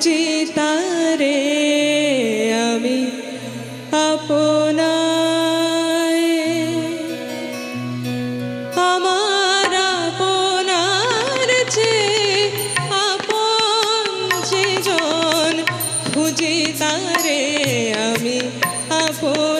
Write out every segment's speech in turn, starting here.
খুঁজি তারে আমি আমার আপন তারে আমি আপন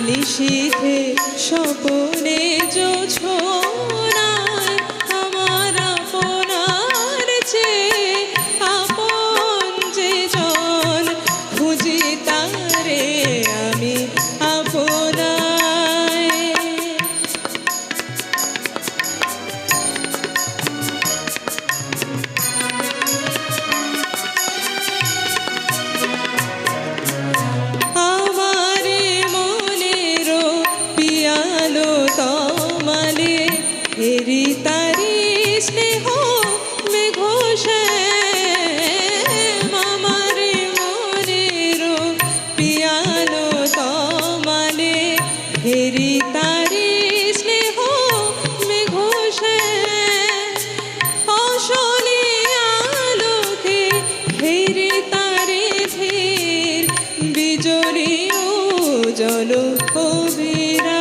সপনে স্বপনে যোছো Govira.